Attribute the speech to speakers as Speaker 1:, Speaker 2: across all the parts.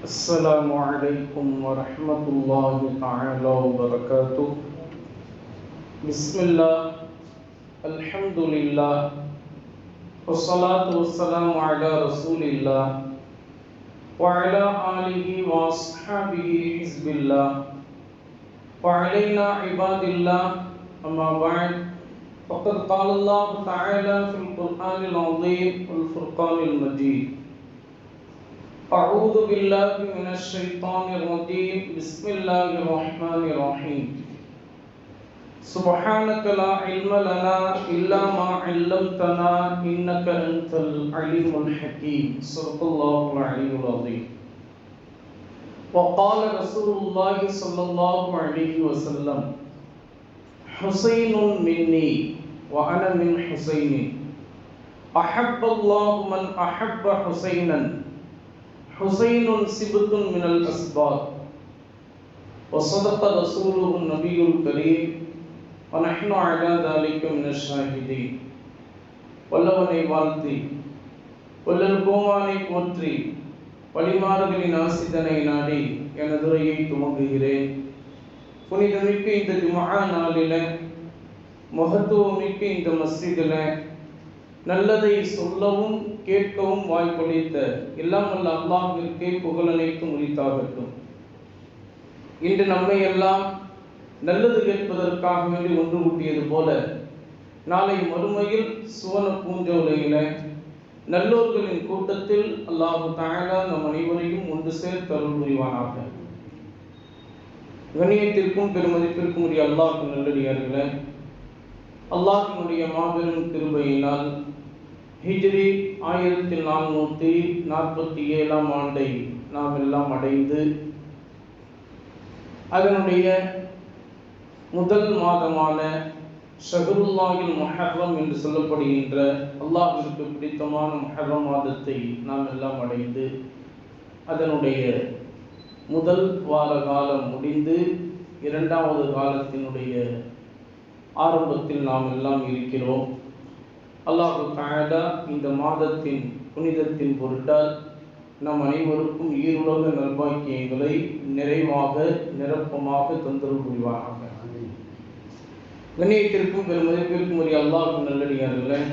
Speaker 1: السلام عليكم ورحمة الله تعالى وبركاته. بسم الله. الحمد لله. والصلاة والسلام على رسول الله. وعلى آله وأصحابه حزب الله. وعلينا عباد الله. أما بعد فقد قال الله تعالى في القرآن العظيم والفرقان المجيد. أعوذ بالله من الشيطان الرجيم. بسم الله الرحمن الرحيم. سبحانك لا علم لنا إلا ما علمتنا إنك أنت العليم الحكيم. صدق الله العلي العظيم. وقال رسول الله صلى الله عليه وسلم حسين مني وأنا من حسين. أحب الله من أحب حسينا حسين سبط من الأسباط وصدق رسوله النبي الكريم ونحن على ذلك من الشاهدين வல்லவனை வாழ்த்தி வல்லல் கோமானை போற்றி வழிமாறுகளின் ஆசிதனை நாடி எனது உரையை துவங்குகிறேன் புனிதமிக்க இந்த ஜுமஹா நாளில மகத்துவமிக்க இந்த மஸ்ஜிதில் நல்லதை சொல்லவும் கேட்கவும் வாய்ப்பளித்த எல்லாம் வல்ல அல்லாஹிற்கே புகழனைத்தும் உரித்தாகட்டும். இன்று நம்மை எல்லாம் நல்லது கேட்பதற்காக வேண்டி ஒன்று கூட்டியது போல நாளை மறுமையில் சுவன பூஞ்சோலையில நல்லோர்களின் கூட்டத்தில் அல்லாஹு தாயலா நம் அனைவரையும் ஒன்று சேர்த்து அருள் புரிவானாக கண்ணியத்திற்கும் பெருமதிப்பிற்கும் உரிய அல்லாஹ் நல்லடியார்களே அல்லாஹினுடைய மாபெரும் கிருபையினால் ஹிஜ்ரி ஆயிரத்தி நானூற்றி நாற்பத்தி ஏழாம் ஆண்டை நாம் எல்லாம் அடைந்து அதனுடைய முதல் மாதமான ஷஹருல்லாஹில் மொஹர்ரம் என்று சொல்லப்படுகின்ற அல்லாஹிற்கு பிடித்தமான மொஹர்ரம் மாதத்தை நாம் எல்லாம் அடைந்து அதனுடைய முதல் வார காலம் முடிந்து இரண்டாவது காலத்தினுடைய ஆரம்பத்தில் நாம் எல்லாம் இருக்கிறோம். அல்லாஹு தாயலா இந்த மாதத்தின் புனிதத்தின் பொருட்டால் நம் அனைவருக்கும் ஈருலக நல்வாக்கியங்களை நிறைவாக நிரப்பமாக தொந்தரவு புரிவாராக கண்ணியத்திற்கும் பெருமதிப்பிற்கும் உரிய அல்லாஹு நல்லடியார்கள்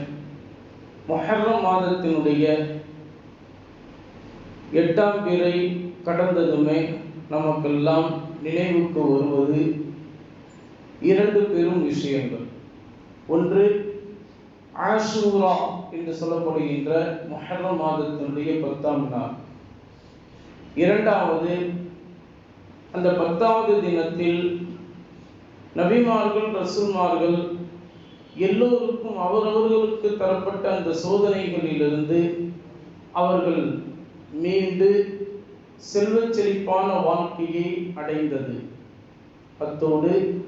Speaker 1: மொஹர்ரம் மாதத்தினுடைய எட்டாம் பிறை கடந்ததுமே நமக்கெல்லாம் நினைவுக்கு வருவது இரண்டு பெரும் விஷயங்கள். ஒன்று ஆஷூரா என்று சொல்லப்படுகின்ற மொஹர்ரம் மாதத்தினுடைய பத்தாம் நாள். இரண்டாவது அந்த பத்தாவது தினத்தில் நபிமார்கள் ரசூல்மார்கள் எல்லோருக்கும் அவரவர்களுக்கு தரப்பட்ட அந்த சோதனைகளிலிருந்து அவர்கள் மீண்டு செல்வச் செழிப்பான வாழ்க்கையை அடைந்தது. அத்தோடு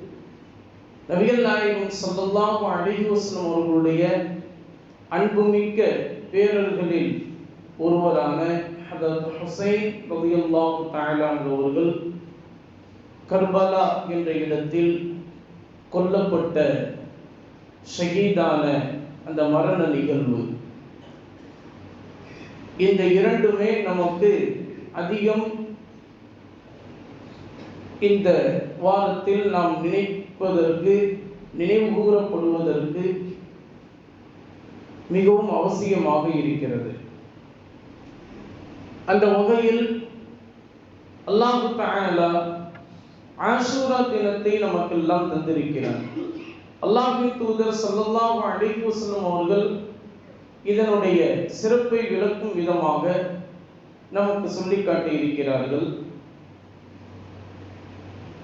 Speaker 1: நபிகள் நாயகம் சொல்லலாம் அலைஹி அவர்களுடைய அன்புமிக்க பேரர்களில் ஒருவரான ஹதரத் ஹுசைன் ரலியல்லாஹு தாயலான் அவர்கள் கர்பலா என்ற இடத்தில் கொல்லப்பட்ட ஷகீதான அந்த மரண நிகழ்வு. இந்த இரண்டுமே நமக்கு அதிகம் இந்த வாரத்தில் நாம் நினைப்பதற்கு நினைவு கூறப்படுவதற்கு மிகவும் அவசியமாக இருக்கிறது. அந்த வகையில் அல்லாஹு தாலா ஆஷூரா தினத்தை நமக்கெல்லாம் தந்திருக்கிறார். அல்லாஹின் தூதர் சல்லல்லாஹு அலைஹி வஸல்லம் அவர்கள் இதனுடைய சிறப்பை விளக்கும் விதமாக நமக்கு சொல்லி காட்டி இருக்கிறார்கள்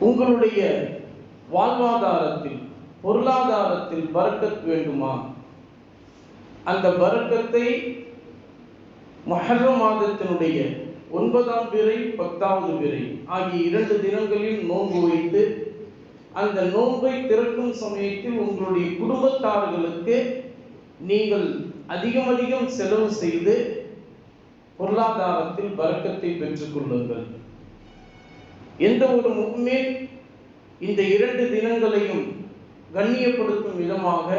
Speaker 1: உங்களுடைய வாழ்வாதாரத்தில் பொருளாதாரத்தில் பறக்கத் வேண்டுமா? அந்த பறக்கத்தை மஹர்ரம் மாதத்தினுடைய ஒன்பதாம் பிறை பத்தாவது பிறை ஆகிய இரண்டு தினங்களில் நோன்பு வைத்து அந்த நோன்பை திறக்கும் சமயத்தில் உங்களுடைய குடும்பத்தார்களுக்கு நீங்கள் அதிகம் அதிகம் செலவு செய்து பொருளாதாரத்தில் பறக்கத்தை பெற்றுக் கொள்ளுங்கள். எந்த ஒரு முகமே இந்த இரண்டு தினங்களையும் கண்ணியப்படுத்தும் விதமாக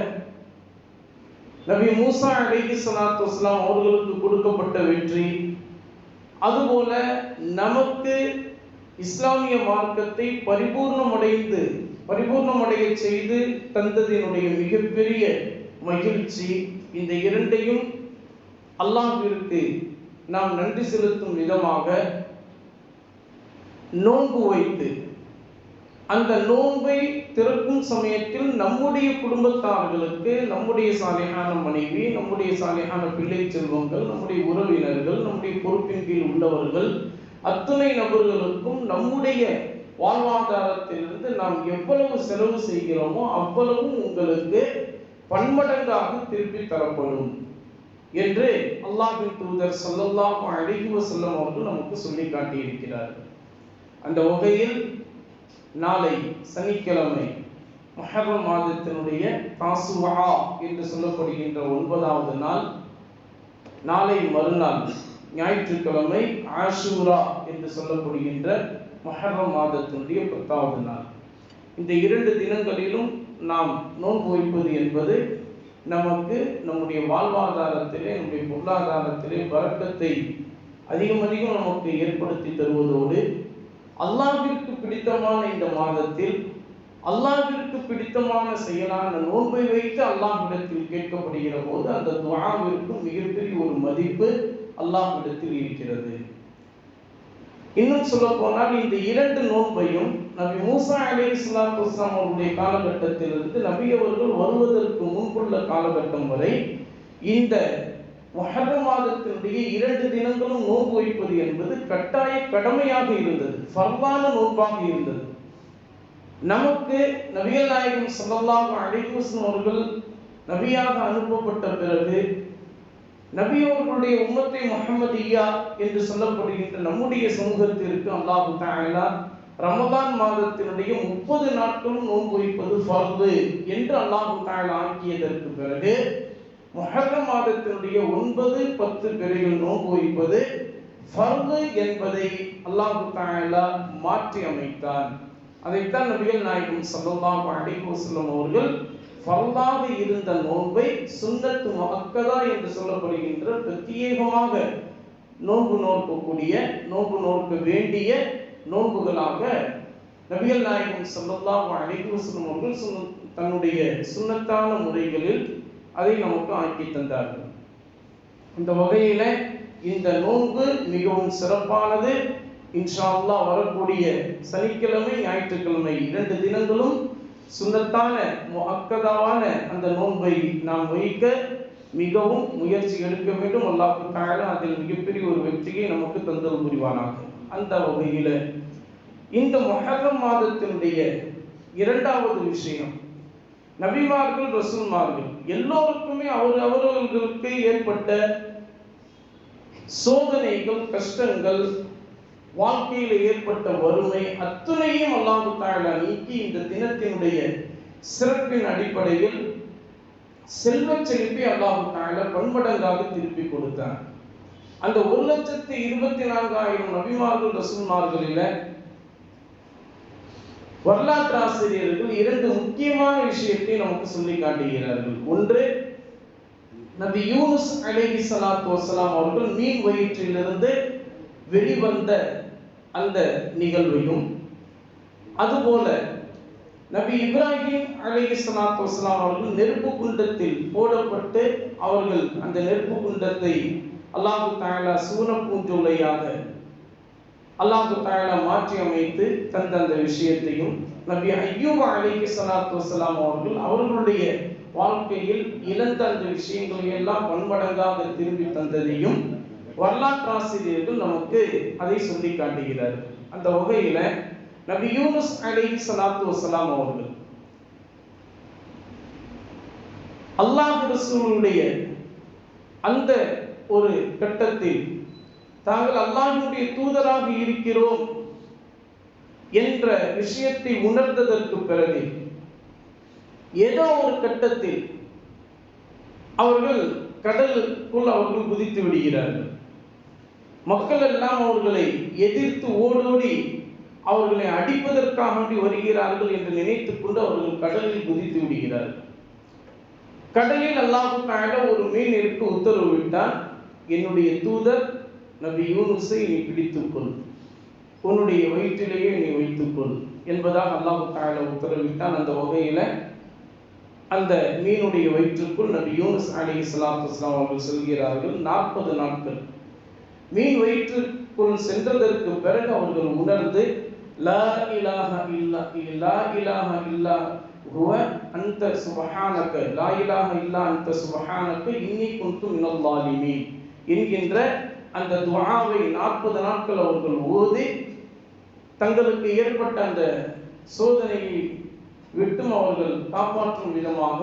Speaker 1: நபி மூசா அலைஹி சலாத்து வஸ்லாம் அவர்களுக்கு கொடுக்கப்பட்ட வெற்றி. அதுபோல நமக்கு இஸ்லாமிய மார்க்கத்தை பரிபூர்ணமடைந்து பரிபூர்ணமடைய செய்து தந்ததினுடைய மிகப்பெரிய மகிழ்ச்சி. இந்த இரண்டையும் அல்லாஹிற்கு நாம் நன்றி செலுத்தும் விதமாக நோன்பு வைத்து அந்த நோன்பை திறக்கும் சமயத்தில் நம்முடைய குடும்பத்தார்களுக்கு நம்முடைய சாலையான மனைவி நம்முடைய சாலையான பிள்ளை செல்வங்கள் நம்முடைய உறவினர்கள் நம்முடைய பொறுப்பின் கீழ் உள்ளவர்கள் அத்துணை நபர்களுக்கும் நம்முடைய வாழ்வாதாரத்திலிருந்து நாம் எவ்வளவு செலவு செய்கிறோமோ அவ்வளவும் உங்களுக்கு பன்மடங்காக திருப்பி தரப்படும் என்று அல்லாஹின் தூதர் சொல்லல்லாம் அலைஹி வஸல்லம் அவர்கள் நமக்கு சொல்லி காட்டியிருக்கிறார். அந்த வகையில் நாளை சனிக்கிழமை மஹர்ரம் மாதத்தினுடைய தாசுவா என்று சொல்லப்படுகின்ற ஒன்பதாவது நாள். நாளை மறுநாள் ஞாயிற்றுக்கிழமை ஆஷூரா என்று சொல்லப்படுகின்ற மஹர்ரம் மாதத்தினுடைய பத்தாவது நாள். இந்த இரண்டு தினங்களிலும் நாம் நோன்பு வைப்பது என்பது நமக்கு நம்முடைய வாழ்வாதாரத்திலே நம்முடைய பொருளாதாரத்திலே வரக்கத்தை அதிகம் அதிகம் நமக்கு ஏற்படுத்தி தருவதோடு அல்லாவிற்கு பிடித்தமான இந்த மாதத்தில் அல்லாவிற்கு பிடித்தமான செயலான நோன்பை வைத்து அல்லாஹ்விடத்தில் கேட்கப்படுகிற போது அந்த துஆவிற்கு மிகப்பெரிய ஒரு மதிப்பு அல்லாஹ்விடத்தில் இருக்கிறது. இன்னும் சொல்ல போனால் இந்த இரண்டு நோன்பையும் நபி மூசா அலி இஸ்லாத்து வஸ்லாம் அவருடைய காலகட்டத்திலிருந்து நபி அவர்கள் வருவதற்கு முன்புள்ள காலகட்டம் வரை இந்த மொஹர மாதத்தினுடைய இரண்டு தினங்களும் நோன்பு வைப்பது என்பது கட்டாய கடமையாக இருந்தது ஃபர்வான நோன்பாக இருந்தது. நமக்கு நபிகள் நாயகம் ஸல்லல்லாஹு அலைஹி அவர்கள் நபியாக அனுப்பப்பட்ட பிறகு நபியோர்களுடைய உம்மத்தை உம்மத்தை ஐயா என்று சொல்லப்படுகின்ற நம்முடைய சமூகத்திற்கு அல்லாஹு தாயலா ரமதான் மாதத்தினுடைய முப்பது நாட்களும் நோன்பு வைப்பது ஃபர்து என்று அல்லாஹு தாயலா ஆக்கியதற்கு பிறகு முஹர்ரம் மாதத்தினுடைய ஒன்பது பத்து பிறைகள் நோன்பு வைப்பது ஃபர்து என்பதை அல்லாஹு தாயலா மாற்றி அமைத்தான். அதைத்தான் நபிகள் நாயகம் ஸல்லல்லாஹு அலைஹி வஸல்லம் அவர்கள் ஃபர்தாக இருந்த நோன்பை சுண்ணத்து முஅக்கதா என்று சொல்லப்படுகின்ற பிரத்யேகமாக நோன்பு நோக்கக்கூடிய நோன்பு நோக்க வேண்டிய நோன்புகளாக நபிகள் நாயகம் ஸல்லல்லாஹு அலைஹி வஸல்லம் அவர்கள் தன்னுடைய சுண்ணத்தான முறைகளில் அதை நமக்கு ஆக்கி தந்தார்கள். இந்த வகையில இந்த நோன்பு மிகவும் சிறப்பானது. இன்ஷா வரக்கூடிய சனிக்கிழமை ஞாயிற்றுக்கிழமை இரண்டு தினங்களும் சுன்னத்தான முஅக்கதாவான அந்த நோன்பை நாம் வைக்க மிகவும் முயற்சி எடுக்க வேண்டும். அல்லாஹு தஆலா அதில் மிகப்பெரிய ஒரு வெற்றியை நமக்கு தந்தல் புரிவானாக. அந்த வகையில இந்த மொஹரம் மாதத்தினுடைய இரண்டாவது விஷயம் நபிமார்கள் ரசூல்மார்கள் எல்லோருக்குமே அவர் அவர்களுக்கு ஏற்பட்ட சோதனைகள் கஷ்டங்கள் வாழ்க்கையில் ஏற்பட்ட வறுமை அத்துணையும் அல்லாஹு தஆலா நீக்கி இந்த தினத்தினுடைய சிறப்பின் அடிப்படையில் செல்வ செழிப்பை அல்லாஹு தஆலா பன்மடங்காக திருப்பி கொடுத்தார் அந்த ஒரு லட்சத்து இருபத்தி நான்காயிரம் நபிமார்கள் ரசூல்மார்களில வரலாற்று ஆசிரியர்கள் இரண்டு முக்கியமான விஷயத்தை நமக்கு சொல்லி காட்டுகிறார்கள். ஒன்று நபி யூனுஸ் அலேஹி சலாத்து வசலாம் அவர்கள் மீன் வயிற்றிலிருந்து வெளிவந்த அந்த நிகழ்வையும் அதுபோல நபி இப்ராஹிம் அலேஹி சலாத்து வசலாம் அவர்கள் நெருப்பு குண்டத்தில் போடப்பட்டு அவர்கள் அந்த நெருப்பு குண்டத்தை அல்லாஹு தாயலா சூன பூஞ்சோலையாக அல்லாஹு தஆலா மாற்றி அமைத்து தந்த அந்த விஷயத்தையும் நபி அய்யூப் அலைஹி சலாத்து வசலாம் அவர்கள் அவர்களுடைய வாழ்க்கையில் இழந்த அந்த விஷயங்களை எல்லாம் பன்மடங்காக திரும்பி தந்ததையும் வரலாற்று ஆசிரியர்கள் நமக்கு அதை சொல்லி காட்டுகிறார். அந்த வகையில நபி யூனுஸ் அலைஹி சலாத்து வசலாம் அவர்கள் அல்லாஹ் ரசூலுடைய அந்த ஒரு கட்டத்தில் தாங்கள் அல்லாஹினுடைய தூதராக இருக்கிறோம் என்ற விஷயத்தை உணர்ந்ததற்கு பிறகு ஏதோ ஒரு கட்டத்தில் அவர்கள் கடலுக்குள் அவர்கள் குதித்து விடுகிறார்கள். மக்கள் எல்லாம் அவர்களை எதிர்த்து ஓடோடி அவர்களை அடிப்பதற்காக வேண்டி வருகிறார்கள் என்று நினைத்துக் கொண்டு அவர்கள் கடலில் குதித்து விடுகிறார்கள். கடலில் அல்லாஹு ஒரு மீன் இருக்க உத்தரவு விட்டால் என்னுடைய தூதர் நபி யூனுஸை நீ பிடித்துக்கொள் உன்னுடைய வயிற்றிலேயே நீ வைத்துக்கொள் என்பதாக அல்லாஹு தாயால உத்தரவிட்டான் அந்த வகையில. அந்த மீனுடைய வயிற்றுக்குள் நபி யூனுஸ் அலி இஸ்லாத்து இஸ்லாம் அவர்கள் செல்கிறார்கள் நாற்பது நாட்கள். மீன் வயிற்றுக்குள் சென்றதற்கு பிறகு அவர்கள் உணர்ந்து லா இல்லா லா இலாஹ இல்லா ஹுவ அந்த சுபஹானக லா இல்லா அந்த சுபஹானக இன்னி குந்து மினல் என்கின்ற அந்த துவாவை நாற்பது நாட்கள் அவர்கள் ஓதி தங்களுக்கு ஏற்பட்ட அந்த சோதனையை விட்டும் அவர்கள் காப்பாற்றும் விதமாக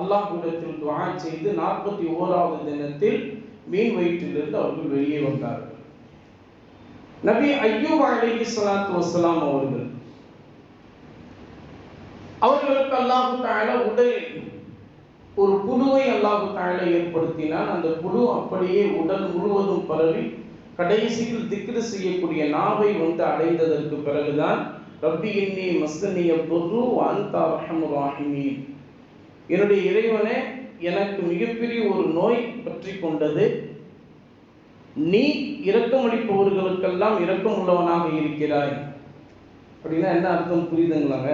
Speaker 1: அல்லாஹ்விடத்தில் துவா செய்து நாற்பத்தி ஓராவது தினத்தில் மீன் வயிற்றிலிருந்து அவர்கள் வெளியே வந்தார்கள். நபி ஐயூப் அலைஹி சலாத்து வசலாம் அவர்கள். அவர்களுக்கு அல்லாஹு உடலில் ஒரு புழுவை அல்லாஹு தஆலா ஏற்படுத்தினால் அந்த புழு அப்படியே உடல் முழுவதும் பரவி கடைசியில் திக்ரு செய்யக்கூடிய நாவை வந்து அடைந்ததற்கு பிறகுதான் ரப்பி இன்னி மஸ்தனிய பொது அந்தா ரஹமுராஹிமி என்னுடைய இறைவனே எனக்கு மிகப்பெரிய ஒரு நோய் பற்றி கொண்டது. நீ இரக்கமளிப்பவர்களுக்கெல்லாம் இரக்கம் உள்ளவனாக இருக்கிறாய். அப்படின்னா என்ன அர்த்தம்? புரியுதுங்களாங்க?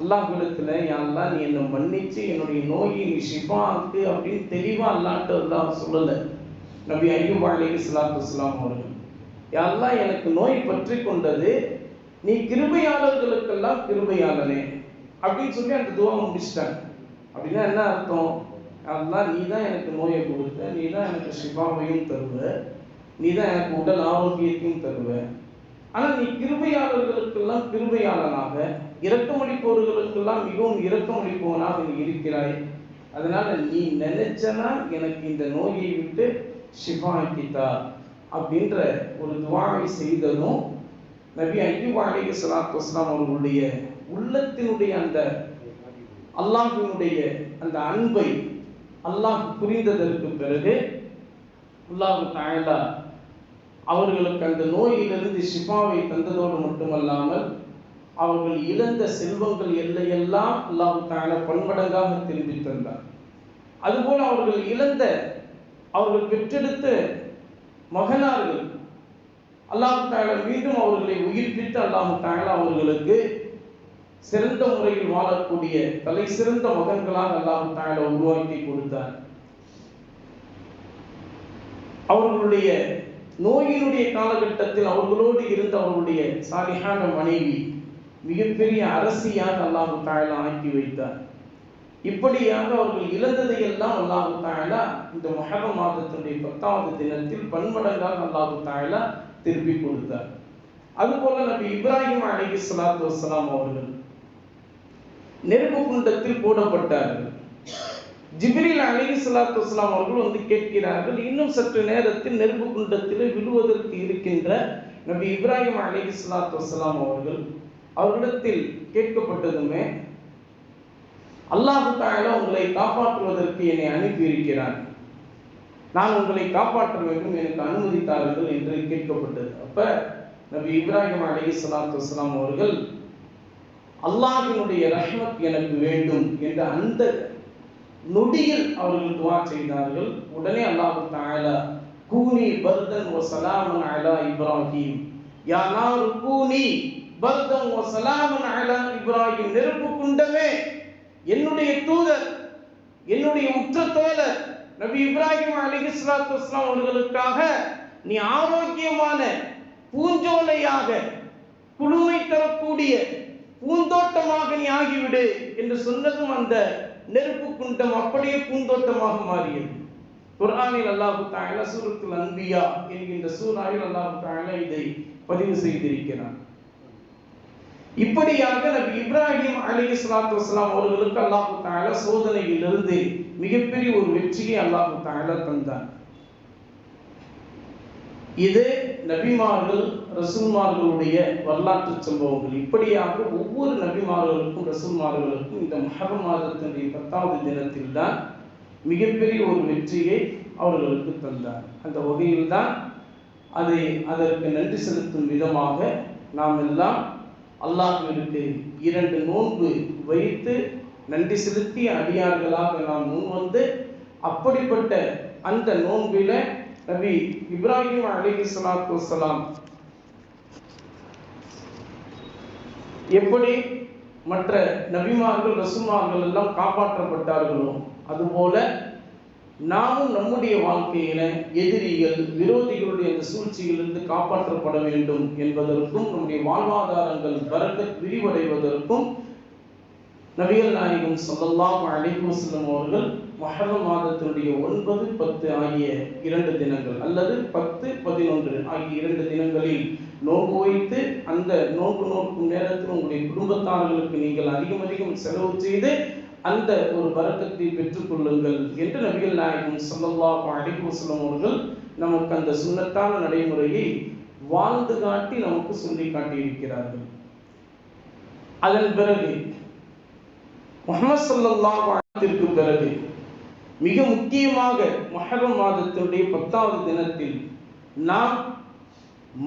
Speaker 1: அல்லாஹ்விடத்துல யாரெல்லாம் நீ என்னை மன்னிச்சு என்னுடைய நோயை நீ ஷிஃபாக்கு அப்படின்னு தெளிவா அல்லாட்டு அல்லாஹ் சொல்லலை. நபி ஐயூப் அலைஹி சலாத்து வஸலாம் அவர்கள். யாரெல்லாம் எனக்கு நோய் பற்றி கொண்டது நீ கிருபையாளர்களுக்கெல்லாம் கிருபையாளனே அப்படின்னு சொல்லி அந்த துவா முடிச்சிட்டாங்க. அப்படின்னா என்ன அர்த்தம்? அதெல்லாம் நீ தான் எனக்கு நோயை கொடுத்த நீ தான் எனக்கு சிவாவையும் தருவ நீ தான் எனக்கு உடல் ஆரோக்கியத்தையும் தருவ. ஆனால் நீ கிருபையாளர்களுக்கெல்லாம் கிருபையாளனாக இரக்கமளிப்பவர்களுக்கெல்லாம் மிகவும் இரக்கமளிப்பவனாக நீ இருக்கிறாய். அதனால நீ நினைச்சனா எனக்கு இந்த நோயை விட்டு ஷிஃபா அப்படின்ற ஒரு துவாவை செய்ததும் நபி ஐயூப் அலிக ஸலாத்து வஸலாம் அவர்களுடைய உள்ளத்தினுடைய அந்த அல்லாஹினுடைய அந்த அன்பை அல்லாஹ் புரிந்ததற்கு பிறகு அல்லாஹு தாயலா அவர்களுக்கு அந்த நோயிலிருந்து ஷிஃபாவை தந்ததோடு மட்டுமல்லாமல் அவர்கள் இழந்த செல்வங்கள் எல்லையெல்லாம் அல்லாஹ் தால பன்மடங்காக திரும்பி தந்தார். அதுபோல் அவர்கள் இழந்த அவர்கள் பெற்றெடுத்த மகனார்கள் அல்லாஹ் தால மீண்டும் அவர்களை உயிர்ப்பித்து அல்லாஹு தால அவர்களுக்கு சிறந்த முறையில் வாழக்கூடிய தலை சிறந்த மகன்களாக அல்லாஹு தால உருவாக்கி கொடுத்தார். அவர்களுடைய நோயினுடைய காலகட்டத்தில் அவர்களோடு இருந்த அவர்களுடைய சாலிஹான மனைவி மிகப்பெரிய அரசியாக அல்லாஹு தாயலா ஆக்கி வைத்தார். இப்படியாக அவர்கள் இழந்ததை எல்லாம் அல்லாஹு தாயலா இந்த மொஹர மாதத்தினுடைய பத்தாவது தினத்தில் பன்மடங்காக அல்லாஹு தாயலா திருப்பி கொடுத்தார். அதுபோல நபி இப்ராஹிம் அலைஹி சலாத்து வசலாம் அவர்கள் நெருப்பு குண்டத்தில் போடப்பட்டார்கள். ஜிப்ரில் அலைஹி சலாத்து வஸ்லாம் அவர்கள் வந்து கேட்கிறார்கள் இன்னும் சற்று நேரத்தில் நெருப்பு குண்டத்தில் விழுவதற்கு இருக்கின்ற நபி இப்ராஹிம் அலைஹி சலாத்து வஸ்லாம் அவர்கள் அவரிடத்தில் கேட்கப்பட்டதுமே அல்லாஹு தஆலா உங்களை காப்பாற்றுவதற்கு என்னை அனுப்பி இருக்கிறான் நான் உங்களை காப்பாற்ற வேண்டும் எனக்கு அனுமதித்தார்கள் என்று கேட்கப்பட்டது. அப்ப நபி இப்ராஹிம் அலி சலாத்து வஸலாம் அவர்கள் அல்லாஹினுடைய ரஹ்மத் எனக்கு வேண்டும் என்ற அந்த நொடியில் அவர்கள் துவா செய்தார்கள். உடனே அல்லாஹு தஆலா கூனி பர்தன் வ சலாமன் அலா இப்ராஹிம். யாரும் கூனி பர்தன் சலாமன் அலா இப்ராஹிம் நெருப்பு குண்டமே. என்னுடைய தூதர் என்னுடைய உற்ற தோழர் நபி இப்ராஹிம் அலிஹிஸ்லாத்து வஸ்லாம் அவர்களுக்காக நீ ஆரோக்கியமான பூஞ்சோலையாக குழுமை தரக்கூடிய பூந்தோட்டமாக நீ ஆகிவிடு என்று சொன்னதும் அந்த நெருப்பு குண்டம் அப்படியே பூந்தோட்டமாக மாறியது. குர்ஆனில் அல்லாஹு தஆலா சூரத்தில் அன்பியா என்கின்ற சூறாவில் அல்லாஹு தஆலா இதை பதிவு செய்திருக்கிறான். இப்படியாக நபி இப்ராஹிம் அலி இஸ்லாத்து வஸ்லாம் அவர்களுக்கு அல்லாஹு தஆலா சோதனையிலிருந்து மிகப்பெரிய ஒரு வெற்றியை அல்லாஹு தஆலா தந்தார். இது நபிமார்கள் ரசூல்மார்களுடைய வரலாற்று சம்பவங்கள். இப்படியாக ஒவ்வொரு நபிமார்களுக்கும் ரசூல்மார்களுக்கும் இந்த மஹரம் மாதத்தினுடைய பத்தாவது தினத்தில் தான் மிகப்பெரிய ஒரு வெற்றியை அவர்களுக்கு தந்தார். அந்த வகையில் தான் அதை அதற்கு நன்றி செலுத்தும் விதமாக நாம் எல்லாம் அல்லாஹுவிற்கு இரண்டு நோன்பு வைத்து நன்றி செலுத்திய அடியார்களாக நாம் முன் வந்து அப்படிப்பட்ட அந்த நோன்பில நபி இப்ராஹிம் அலி சலாத்து வலாம் எப்படி மற்ற நபிமார்கள் ரசுமார்கள் எல்லாம் காப்பாற்றப்பட்டார்களோ அதுபோல நாமும் நம்முடைய வாழ்க்கையில எதிரிகள் விரோதிகளுடைய அந்த சூழ்ச்சியிலிருந்து காப்பாற்றப்பட வேண்டும் என்பதற்கும் நம்முடைய வாழ்வாதாரங்கள் பரக்கத் விரிவடைவதற்கும் நபிகள் நாயகம் சொல்லலாம் அலிஹசலம் அவர்கள் மஹரம் மாதத்தினுடைய ஒன்பது பத்து ஆகிய இரண்டு தினங்கள் அல்லது பத்து பதினொன்று ஆகிய இரண்டு தினங்களில் நோக்கு வைத்து அந்த நோக்கு நோக்கும் நேரத்தில் உங்களுடைய குடும்பத்தார்களுக்கு நீங்கள் அதிகம் அதிகம் செலவு செய்து அந்த ஒரு வரக்கத்தை பெற்றுக்கொள்ளுங்கள் என்று நபிகள் நாயகம் சொல்லல்லா அலைஹி அவர்கள் நமக்கு அந்த சுன்னத்தான நடைமுறையை வாழ்ந்து காட்டி நமக்கு சொல்லி காட்டியிருக்கிறார்கள். அதன் பிறகு முகமது சொல்லல்லா வாழ்த்திற்கு பிறகு மிக முக்கியமாக முஹர்ரம் மாதத்தினுடைய பத்தாவது தினத்தில் நாம்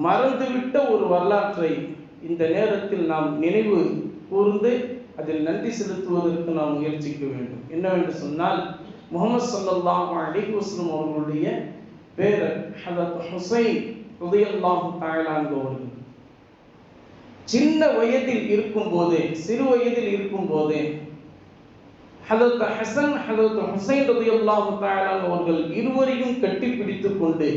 Speaker 1: மறந்துவிட்ட ஒரு வரலாற்றை இந்த நேரத்தில் நாம் நினைவு கூர்ந்து அதில் நன்றி செலுத்துவதற்கு நாம் முயற்சிக்க வேண்டும். என்னவென்று சொன்னால் முகமது சல்லாஹ் அலைஹி அவர்களுடைய பேரர் ஹதத் ஹுசைன் ரலியல்லாஹு தஆலா அவர்கள். சின்ன வயதில் இருக்கும் போதே சிறு வயதில் இருக்கும் போதே ஹதரத் ஹசன் ஹதரத் ஹுசைன் ரலியல்லாஹு தஆலா அவர்கள் இருவரையும் கட்டிப்பிடித்துக் கொண்டு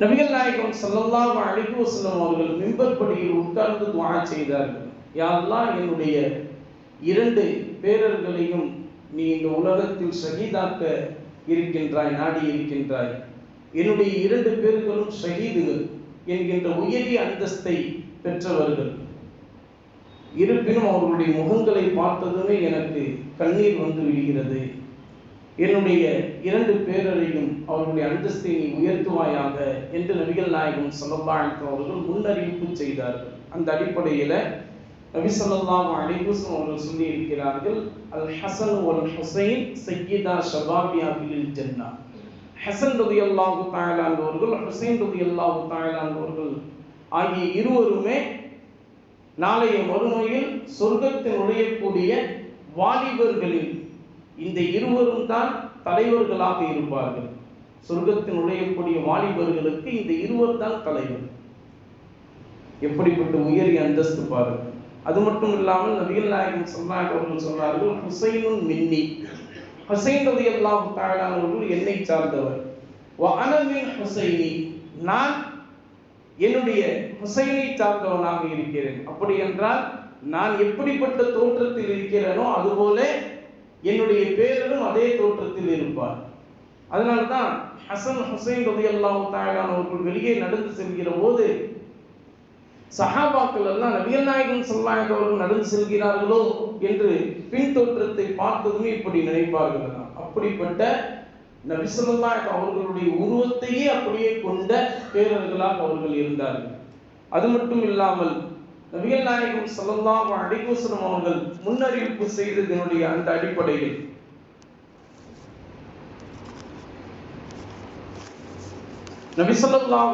Speaker 1: நபிகள் நாயகம் ஸல்லல்லாஹு அலைஹி வஸல்லம் அவர்கள் மிம்பர் படியில் உட்கார்ந்து துவா செய்தார்கள். யாரெல்லாம் என்னுடைய இரண்டு பேரர்களையும் நீ இந்த உலகத்தில் சகிதாக்க இருக்கின்றாய் நாடி இருக்கின்றாய் என்னுடைய இரண்டு பேர்களும் ஷஹீதுகள் என்கின்ற உயரிய அந்தஸ்தை பெற்றவர்கள். இருப்பினும் அவர்களுடைய முகங்களை பார்த்ததுமே எனக்கு கண்ணீர் வந்து விடுகிறது என்னுடைய இரண்டு பேரரையும் அவர்களுடைய அந்தஸ்தை நீ உயர்த்துவாயாக என்று நபிகள் நாயகம் ஸல்லல்லாஹு அவர்கள் முன்னறிவிப்பு செய்தார்கள். அந்த அடிப்படையில் நபி சொல்லாம் அலைஹி அவர்கள் சொல்லி இருக்கிறார்கள் அல் ஹசன் ஒரு ஹுசைன் சய்யிதா ஷபாபியா அஹ்லில் ஜன்னah ஹசன் ரலியல்லாஹு தஆலா அவர்கள் ஹுசைன் ரலியல்லாஹு தஆலா அவர்கள் ஆகிய இருவருமே நாளைய மறுமையில் சொர்க்கத்தில் நுழையக்கூடிய வாலிபர்களில் இந்த இருவரும் தான் தலைவர்களாக இருப்பார்கள். சொர்க்கத்தில் நுழையக்கூடிய வாலிபர்களுக்கு இந்த இருவர் தான் தலைவர். எப்படிப்பட்ட உயரிய அந்தஸ்து பாருங்கள். அது மட்டும் இல்லாமல் நபிகள் நாயகம் சொன்னாங்க அவர்கள் சொன்னார்கள் ஹுசைனும் மின்னி. ஹுசைன் ரதி அல்லாஹ் அவர்கள் என்னை சார்ந்தவர். அனமின் ஹுசைனி நான் என்னுடைய ஹுசைனை சார்ந்தவனாக இருக்கிறேன். அப்படி என்றால் நான் எப்படிப்பட்ட தோற்றத்தில் இருக்கிறேனோ அதுபோல என்னுடைய பேரனும் அதே தோற்றத்தில் இருப்பார். அதனால்தான் ஹசன் ஹுசைன் ரதி அல்லாஹ் அவர்கள் வெளியே நடந்து செல்கிற போது சஹாபாக்கள் எல்லாம் நபிகள் நாயகன் சொல்லாயக அவர்கள் நடந்து செல்கிறார்களோ என்று பின் தோற்றத்தை பார்த்ததுமே இப்படி நினைப்பார்கள் அப்படிப்பட்ட நபிசல்லாஹ் அவர்களுடைய உருவத்தையே அப்படியே கொண்ட பேரர்களாக அவர்கள் இருந்தார்கள். அது மட்டும் இல்லாமல் நபிகள் நாயகம் சொல்லலாம் அடிகோசனம் அவர்கள் முன்னறிவிப்பு செய்ததனுடைய அந்த அடிப்படையில் நபி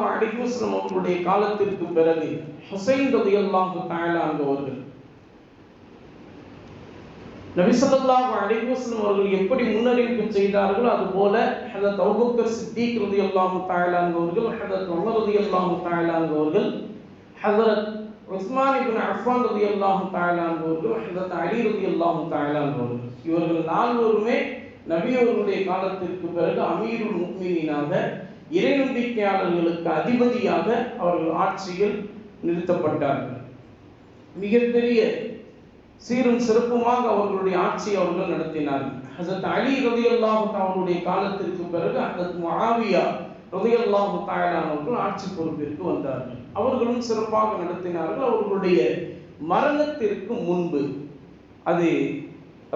Speaker 1: அடிகோசனம் அவர்களுடைய காலத்திற்கு பிறகு ஹுசைன் ரலியல்லாஹு தஆலா அவர்கள் நபிசல்லாஹ் ஸல்லல்லாஹு அவர்கள் எப்படி முன்னறிவிப்பு செய்தார்களோ அதுபோல ஹதரத் அபூபக்கர் சித்திக் ரலியல்லாஹு தஆலா அவர்கள் ஹதத் உமர் ரலியல்லாஹு தஆலா அவர்கள் ஹதரத் உஸ்மான் இபின் அஃபான் ரலியல்லாஹு தஆலா அவர்கள் ஹதரத் அலி ரலியல்லாஹு தஆலா அவர்கள் இவர்கள் நால்வருமே நபியவர்களுடைய காலத்திற்கு பிறகு அமீருல் முஃமினீனாக இறைநம்பிக்கையாளர்களுக்கு அதிபதியாக அவர்கள் ஆட்சியில் நிறுத்தப்பட்டார்கள் மிகப்பெரிய சீரும் சிறப்புமாக அவர்களுடைய ஆட்சியை அவர்கள் நடத்தினார்கள் ஹசரத் அலி ரதியல்லாஹு அவருடைய காலத்திற்கு பிறகு ஹசரத் முஆவியா ரதியல்லாஹு தஆலா அவர்கள் ஆட்சி பொறுப்பிற்கு வந்தார்கள் அவர்களும் சிறப்பாக நடத்தினார்கள். அவர்களுடைய மரணத்திற்கு முன்பு அது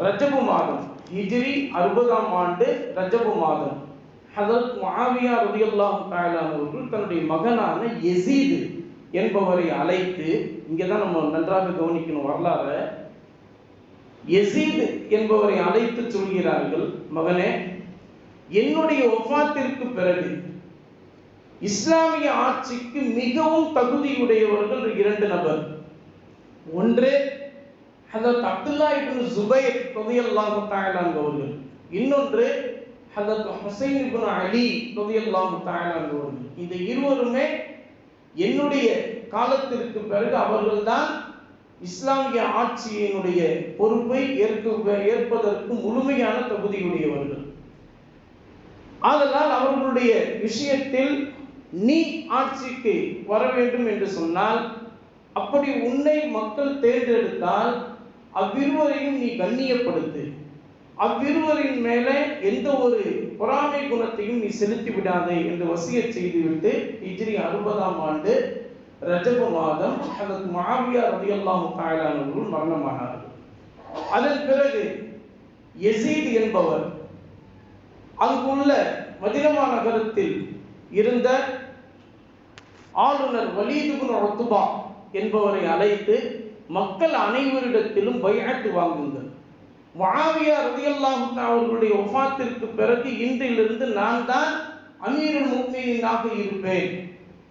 Speaker 1: ரஜபு மாதம் ஹிஜ்ரி அறுபதாம் ஆண்டு ரஜபு மாதம். ஹசரத் முஆவியா ரதியல்லாஹு தஆலா அவர்கள் தன்னுடைய மகனான எசீது என்பவரை அழைத்து இங்கே தான் நம்ம நன்றாக கவனிக்கணும் வரலாறு யசீது என்பவரை அழைத்து சொல்கிறார்கள் மகனே என்னுடைய ஒஃபாத்திற்கு பிறகு இஸ்லாமிய ஆட்சிக்கு மிகவும் தகுதியுடையவர்கள் இரண்டு நபர். ஒன்று ஹதரத் அப்துல்லா இப்னு ஜுபைர் ரலியல்லாஹு தஆலா அவர்கள் இன்னொன்று ஹதரத் ஹுசைன் இப்னு அலி ரலியல்லாஹு தஆலா அவர்கள் இந்த இருவருமே என்னுடைய காலத்திற்கு பிறகு அவர்கள்தான் இஸ்லாமிய ஆட்சியினுடைய பொறுப்பை ஏற்க ஏற்பதற்கு முழுமையான தகுதியுடையவர்கள். ஆதலால் அவர்களுடைய விஷயத்தில் நீ ஆட்சிக்கு வர வேண்டும் என்று சொன்னால் அப்படி உன்னை மக்கள் தேர்ந்தெடுத்தால் அவ்விருவரையும் நீ கண்ணியப்படுத்து. அவ்விருவரின் மேலே எந்த ஒரு பொறாமை குணத்தையும் நீ செலுத்தி விடாதே என்று வசிய செய்துவிட்டு ஹிஜ்ரி அறுபதாம் ஆண்டு ரஜப மாதம் அதற்கு மாவியா ரதியல்லாஹு தாயலானவர்கள் மரணமானார்கள். அதன் பிறகு எசீத் என்பவர் அங்குள்ள மதினமா நகரத்தில் இருந்த ஆளுநர் வலீதுபின் ஒத்துபா என்பவரை அழைத்து மக்கள் அனைவரிடத்திலும் பைஅத்து வாங்குங்கள். மாவியா ரலியல்லாஹு அவர்களுடைய ஒஃபாத்திற்கு பிறகு இன்றிலிருந்து நான் தான் அமீருல் முக்மீனாக இருப்பேன்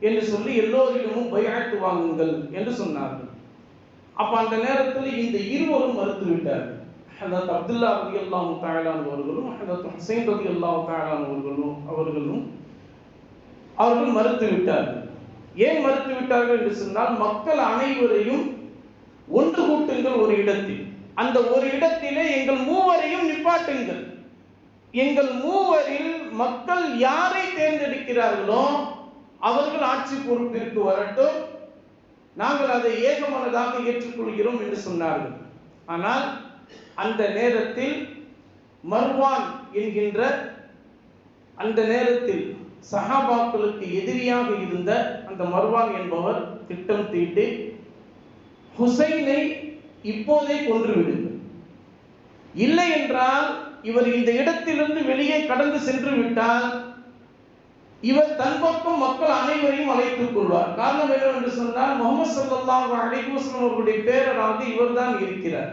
Speaker 1: என்று சொல்லி எல்லோரிடமும் பயாட்டு வாங்குங்கள் என்று சொன்னார்கள். அப்ப அந்த நேரத்தில் இந்த இருவரும் மறுத்து விட்டார்கள் ஹதரத் அப்துல்லா ரலியல்லாஹு தஆலா அவர்களும் ஹதரத் ஹுசைன் ரலியல்லாஹு அவர்களும் அவர்களும் அவர்கள் மறுத்து விட்டார்கள் ஏன் மறுத்து விட்டார்கள் என்று சொன்னால் மக்கள் அனைவரையும் ஒன்று கூட்டுங்கள் ஒரு இடத்தில். அந்த ஒரு இடத்திலே எங்கள் மூவரையும் நிப்பாட்டுங்கள். எங்கள் மூவரில் மக்கள் யாரை தேர்ந்தெடுக்கிறார்களோ அவர்கள் ஆட்சி பொறுப்பிற்கு வரட்டும். நாங்கள் அதை ஏகமனதாக ஏற்றுக்கொள்கிறோம் என்று சொன்னார்கள். ஆனால் அந்த நேரத்தில் மர்வான் என்கின்ற அந்த நேரத்தில் சஹாபாக்களுக்கு எதிரியாக இருந்த அந்த மர்வான் என்பவர் திட்டம் தீட்டி ஹுசைனை இப்போதே கொன்றுவிடுங்கள் இல்லை என்றால் இவர் இந்த இடத்திலிருந்து வெளியே கடந்து சென்று விட்டால் இவர் தன் பக்கம் மக்கள் அனைவரையும் அழைத்துக் கொள்வார். காரணம் என்னவென்று சொன்னால் முகமது சல்லாஹ் அலிகுஸ்லம் அவர்களுடைய பேரராக இவர்தான் இருக்கிறார்.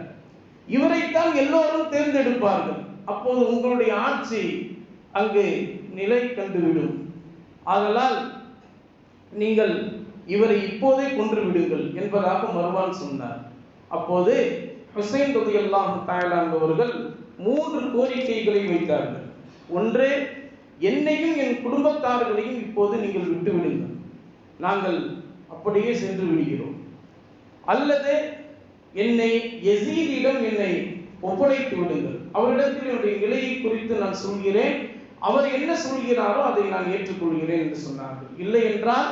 Speaker 1: இவரைத்தான் எல்லோரும் தேர்ந்தெடுப்பார்கள். அப்போது உங்களுடைய ஆட்சி அங்கு நிலை கண்டுவிடும். ஆதலால் நீங்கள் இவரை இப்போதே கொன்று விடுங்கள் என்பதாக மறுவான் சொன்னார். அப்போது ஹுசைன் ரதி அல்லாஹ் அவர்கள் மூன்று கோரிக்கைகளை வைத்தார்கள். ஒன்று என்னையும் என் குடும்பத்தார்களையும் இப்போது நீங்கள் விட்டு விடுங்கள். நாங்கள் அப்படியே சென்று விடுகிறோம். அல்லது என்னை எசீதிடம் என்னை ஒப்படைத்து விடுங்கள். அவரிடத்தில் என்னுடைய நிலையை குறித்து நான் சொல்கிறேன். அவர் என்ன சொல்கிறாரோ அதை நான் ஏற்றுக்கொள்கிறேன் என்று சொன்னார்கள். இல்லை என்றால்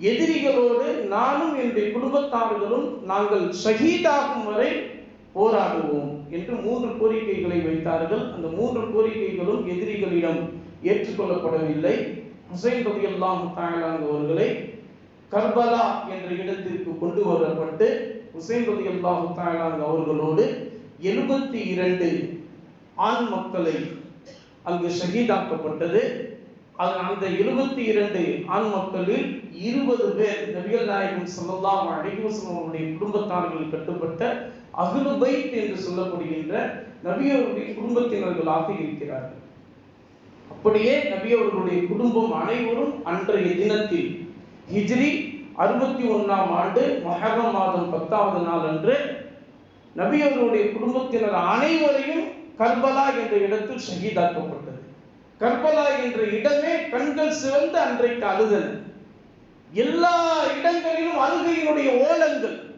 Speaker 1: எதிரிகளோடு நானும் என்னுடைய குடும்பத்தார்களும் நாங்கள் ஷஹீதாகும் வரை போராடுவோம் என்று மூன்று கோரிக்கைகளை வைத்தார்கள். அந்த மூன்று கோரிக்கைகளும் எதிரிகளிடம் ஏற்றுக்கொள்ளப்படவில்லை. ஹுசைன் ரதியல்லாஹு தஆலா அவர்களை கர்பலா என்ற இடத்திற்கு கொண்டு வரப்பட்டு ஹுசைன் ரதியல்லாஹு தஆலா அவர்களோடு எழுபத்தி இரண்டு ஆண் மக்களை அங்கு ஷஹீதாக்கப்பட்டது. அந்த எழுபத்தி இரண்டு ஆண் மக்களில் இருபது பேர். நபிகள் நாயகம் சொல்லலாம் அலைஹி குடும்பத்தார்கள் கட்டுப்பட்ட அஹ்லு பைத் என்று சொல்லப்படுகின்ற நபியவருடைய குடும்பத்தினர்களாக இருக்கிறார்கள். அப்படியே நபியவர்களுடைய குடும்பம் அனைவரும் அன்றைய தினத்தில் ஹிஜ்ரி அறுபத்தி ஒன்றாம் ஆண்டு மொஹரம் மாதம் பத்தாவது நாள் அன்று நபியவர்களுடைய குடும்பத்தினர் அனைவரையும் கர்பலா என்ற இடத்தில் ஷஹீதாக்கப்பட்டது. கர்பலா என்ற இடமே கண்கள் சிவந்த அன்றைக்கு அழுதல் எல்லா இடங்களிலும் அழுகையினுடைய ஓலங்கள்.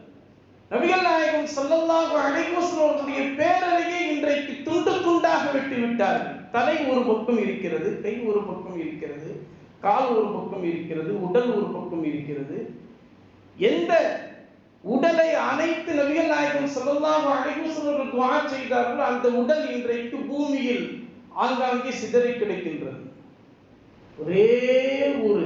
Speaker 1: நபிகள் நாயகம் செல்லல்லாக அலைஹி பேரறையை இன்றைக்கு துண்டு துண்டாக வெட்டி தலை ஒரு பக்கம் இருக்கிறது கை ஒரு பக்கம் இருக்கிறது கால் ஒரு பக்கம் இருக்கிறது உடல் ஒரு பக்கம் இருக்கிறது. எந்த உடலை அனைத்து நபிகள் நாயகம் செல்லல்லாக அலைஹி துவா செய்தார்களோ அந்த உடல் இன்றைக்கு பூமியில் ஆங்காங்கே சிதறி கிடைக்கின்றது. ஒரே ஒரு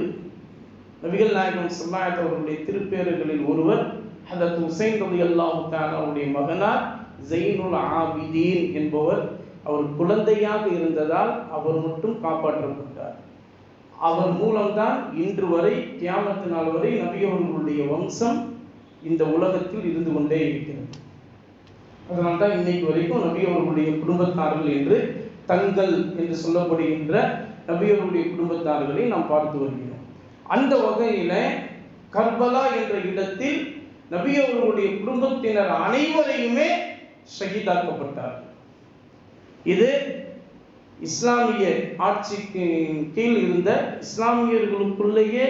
Speaker 1: நபிகள் நாயகம் ஸல்லல்லாஹு அவர்களுடைய திருப்பேறுகளில் ஒருவர் ஹதரத் ஹுசைன் ரவி அல்லாஹு அவருடைய மகனார் ஜெயினுல் ஆபிதீன் என்பவர். அவர் குழந்தையாக இருந்ததால் அவர் மட்டும் காப்பாற்றப்பட்டார். அவர் மூலம்தான் இன்று வரை கியாமத்து நாள் வரை நபியவர்களுடைய வம்சம் இந்த உலகத்தில் இருந்து கொண்டே இருக்கிறது. அதனால்தான் இன்னைக்கு வரைக்கும் நபியவர்களுடைய குடும்பத்தார்கள் என்று தங்கள் என்று சொல்லப்படுகின்ற நபியருடைய குடும்பத்தார்களை நாம் பார்த்து வருகிறோம். அந்த வகையில கர்பலா என்ற இடத்தில் நபி அவர்களுடைய குடும்பத்தினர் அனைவரையுமே ஷகிதாக்கப்பட்டார் இது இஸ்லாமிய ஆட்சிக்கு கீழ் இருந்த இஸ்லாமியர்களுக்குள்ளேயே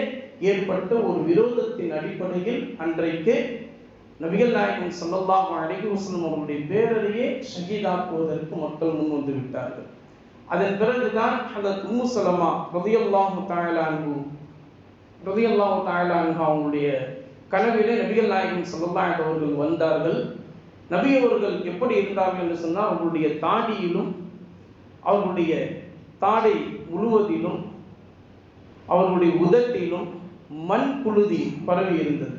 Speaker 1: ஏற்பட்ட ஒரு விரோதத்தின் அடிப்படையில் அன்றைக்கு நபிகள் நாயகம் சல்லல்லாஹ் அலைஹி வஸல்லம் அவருடைய பேரறையே ஷஹீதாக்குவதற்கு மக்கள் முன் வந்து விட்டார்கள். அதன் பிறகுதான் அந்த உம்மு சலமா ரதியல்லாஹு தஆலா ரதியல்லாஹு ரலியல்லாஹு அவங்களுடைய கனவிலே நபிகள் நாயகம் சல்லல்லாஹ் அவர்கள் வந்தார்கள். நபி அவர்கள் எப்படி இருந்தார்கள் என்று சொன்னால் அவர்களுடைய தாடியிலும் அவர்களுடைய தாடை முழுவதிலும் அவர்களுடைய உதட்டிலும் மண் புழுதி பரவி இருந்தது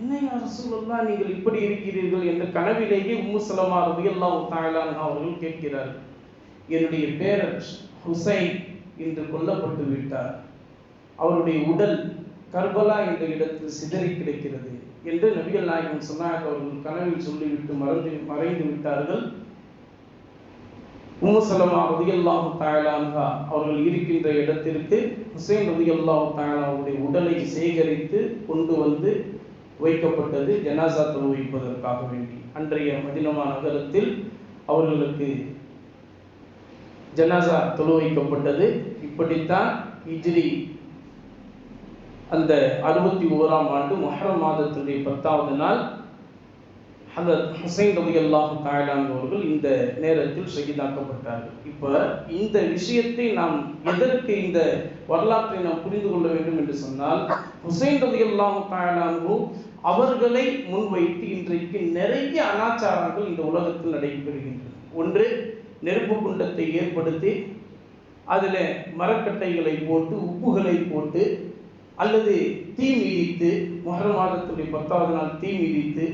Speaker 1: என்ன ரசூலுல்லாஹ் நீங்கள் இப்படி இருக்கிறீர்கள் என்ற கனவிலேயே உம்முசலமா சலமா ரலியல்லாஹு தஆலா அவர்கள் கேட்கிறார்கள். என்னுடைய பேரர் ஹுசைன் இன்று கொல்லப்பட்டு விட்டார். அவருடைய உடல் கர்பலா என்ற இடத்தில் சிதறி கிடைக்கிறது என்று நபிகள் நாயகம் சொன்னாக அவர்கள் கனவில் சொல்லிவிட்டு மறந்து மறைந்து விட்டார்கள். உம்முசலமா ரதியல்லாஹு தஆலாஹா அவர்கள் இருக்கின்ற இடத்திற்கு ஹுசைன் ரதியல்லாஹு தஆலா அவருடைய உடலை சேகரித்து கொண்டு வந்து வைக்கப்பட்டது ஜனாசா தொழுவிப்பதற்காக வேண்டி. அன்றைய மதினமா நகரத்தில் அவர்களுக்கு ஜனாசா தொழு வைக்கப்பட்டது. இப்படித்தான் இஜ்ரி அந்த அறுபத்தி ஓராம் ஆண்டு மொஹரம் மாதத்துடைய பத்தாவது நாள் ஹலத் ஹுசைன் ரவி அல்லாஹு அவர்கள் இந்த நேரத்தில் செய்தாக்கப்பட்டார்கள் இப்போ இந்த விஷயத்தை நாம் எதற்கு இந்த வரலாற்றை நாம் புரிந்து கொள்ள வேண்டும் என்று சொன்னால் ஹுசைன் ரவி அல்லாஹு அவர்களை முன்வைத்து இன்றைக்கு நிறைய அனாச்சாரங்கள் இந்த உலகத்தில் நடைபெறுகின்றன. ஒன்று நெருப்பு குண்டத்தை ஏற்படுத்தி அதில் மரக்கட்டைகளை போட்டு உப்புகளை போட்டு அல்லது தீ மிதித்து மொஹர மாதத்துடைய பத்தாவது நாள் தீ மிதித்து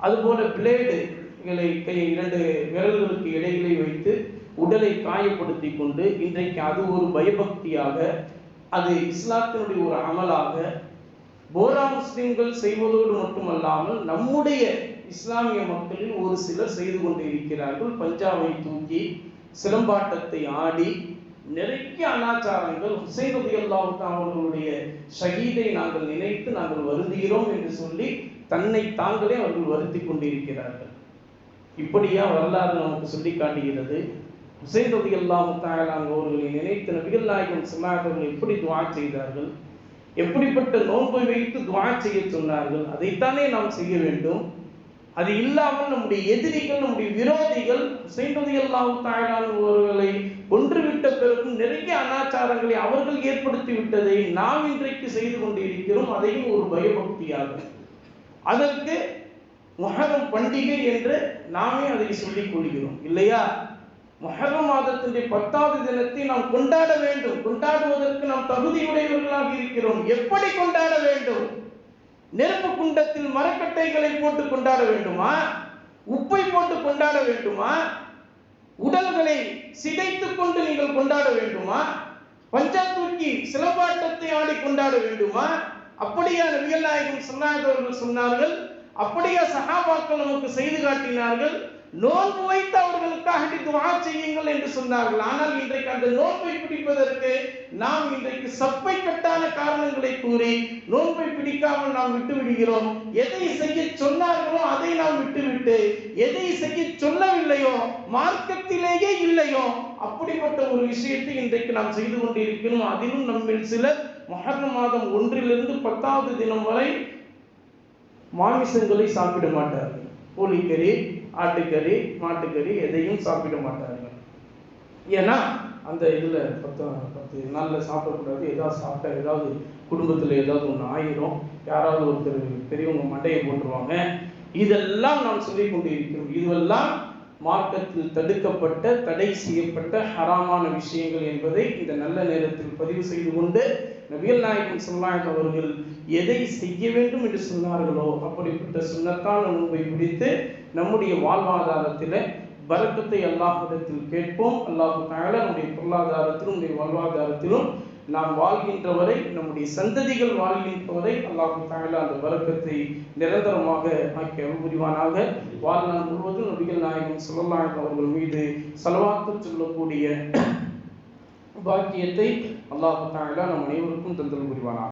Speaker 1: அதுபோல பிளேடுகளை கை இரண்டு விரல்களுக்கு இடையிலே வைத்து உடலை காயப்படுத்தி கொண்டு இன்றைக்கு அது ஒரு பயபக்தியாக அது இஸ்லாத்தினுடைய ஒரு அமலாக போரா முஸ்லிம்கள் செய்வதோடு மட்டுமல்லாமல் நம்முடைய இஸ்லாமிய மக்களில் ஒரு சிலர் செய்து கொண்டு இருக்கிறார்கள். பஞ்சாபை தூக்கி சிலம்பாட்டத்தை ஆடி நிறைய அனாச்சாரங்கள் ஹுசைன் ரதி அவர்களுடைய ஷகீதை நாங்கள் நினைத்து நாங்கள் வருந்துகிறோம் என்று சொல்லி தன்னை தாங்களே அவர்கள் வருத்தி கொண்டிருக்கிறார்கள். இப்படியா வரலாறு நமக்கு சொல்லி காட்டுகிறது. ஹுசைன் ரதி அல்லாஹு அவர்களை நினைத்து நபிகள் நாயகம் சொன்னார்கள் எப்படி துவா செய்தார்கள்? எப்படிப்பட்ட நோன்பை வைத்து துவா செய்ய சொன்னார்கள்? அதைத்தானே நாம் செய்ய வேண்டும். அது இல்லாமல் நம்முடைய எதிரிகள் நம்முடைய விரோதிகள் செய்தது எல்லாம் அவர்களை கொன்றுவிட்ட பிறகும் நிறைய அனாச்சாரங்களை அவர்கள் ஏற்படுத்தி விட்டதை நாம் இன்றைக்கு செய்து கொண்டிருக்கிறோம். அதையும் ஒரு பயபக்தியாகும் அதற்கு மொஹரம் பண்டிகை என்று நாமே அதை சொல்லிக் கொள்கிறோம். இல்லையா? மொஹரம் மாதத்தினுடைய பத்தாவது தினத்தை நாம் கொண்டாட வேண்டும். கொண்டாடுவதற்கு நாம் தகுதியுடையவர்களாக இருக்கிறோம். எப்படி கொண்டாட வேண்டும்? நெருப்பு குண்டத்தில் மரக்கட்டைகளை போட்டு கொண்டாட வேண்டுமா? உப்பை போட்டு கொண்டாட வேண்டுமா? உடல்களை சிதைத்து கொண்டு நீங்கள் கொண்டாட வேண்டுமா? பஞ்சாத்தூக்கி சிலம்பாட்டத்தை ஆடி கொண்டாட வேண்டுமா? அப்படியா நபிகள் நாயகம் சொன்னார்கள் சொன்னார்கள். அப்படியா சகாபாக்கள் நமக்கு செய்து காட்டினார்கள். நோன்பு வைத்து அவர்களுக்காக துவா செய்யுங்கள் என்று சொன்னார்கள். ஆனால் இன்றைக்கு அந்த நோன்பை பிடிப்பதற்கு நாம் இன்றைக்கு சப்பை கட்டான காரணங்களை கூறி நோன்பை பிடிக்காமல் நாம் விட்டு விடுகிறோம். எதை செய்ய சொன்னார்களோ அதை நாம் விட்டுவிட்டு எதை செய்ய சொல்லவில்லையோ மார்க்கத்திலேயே இல்லையோ அப்படிப்பட்ட ஒரு விஷயத்தை இன்றைக்கு நாம் செய்து கொண்டிருக்கிறோம். அதிலும் நம்மில் சிலர் மொஹர்ரம் மாதம் ஒன்றிலிருந்து பத்தாவது தினம் வரை மாமிசங்களை சாப்பிட மாட்டார்கள். கோழிக்கறி ஆட்டுக்கறி மாட்டுக்கறி எதையும் சாப்பிட மாட்டார்கள். ஏன்னா அந்த இதில் பத்து பத்து நாளில் சாப்பிடக்கூடாது. ஏதாவது சாப்பிட்டா ஏதாவது குடும்பத்தில் ஏதாவது ஒன்று ஆயிரும். யாராவது ஒருத்தர் பெரியவங்க மண்டையை போட்டுருவாங்க. இதெல்லாம் நாம் சொல்லி கொண்டிருக்கிறோம். இதுவெல்லாம் மார்க்கத்தில் தடுக்கப்பட்ட தடை செய்யப்பட்ட ஹராமான விஷயங்கள் என்பதை இந்த நல்ல நேரத்தில் பதிவு செய்து கொண்டு நபிகள் நாயகம் சொல்லாஹ் அவர்கள் எதை செய்ய வேண்டும் என்று சொன்னார்களோ அப்படிப்பட்ட சுண்ணத்தான உணவை பிடித்து நம்முடைய வாழ்வாதாரத்தில் பரக்கத்தை அல்லாஹிடத்தில் கேட்போம். அல்லாஹு தாயால நம்முடைய பொருளாதாரத்திலும் நம்முடைய வாழ்வாதாரத்திலும் நாம் வாழ்கின்ற வரை நம்முடைய சந்ததிகள் வாழ்கின்ற வரை அல்லாஹு தாயில அந்த வழக்கத்தை நிரந்தரமாக ஆக்கி புரிவானாக வாழ்நாள் முழுவதும் நபிகள் நாயகம் சொல்லலாம் அவர்கள் மீது செலவாக்கு சொல்லக்கூடிய பாக்கியத்தை அல்லாஹு தாயால நம் அனைவருக்கும் தந்தல் புரிவானா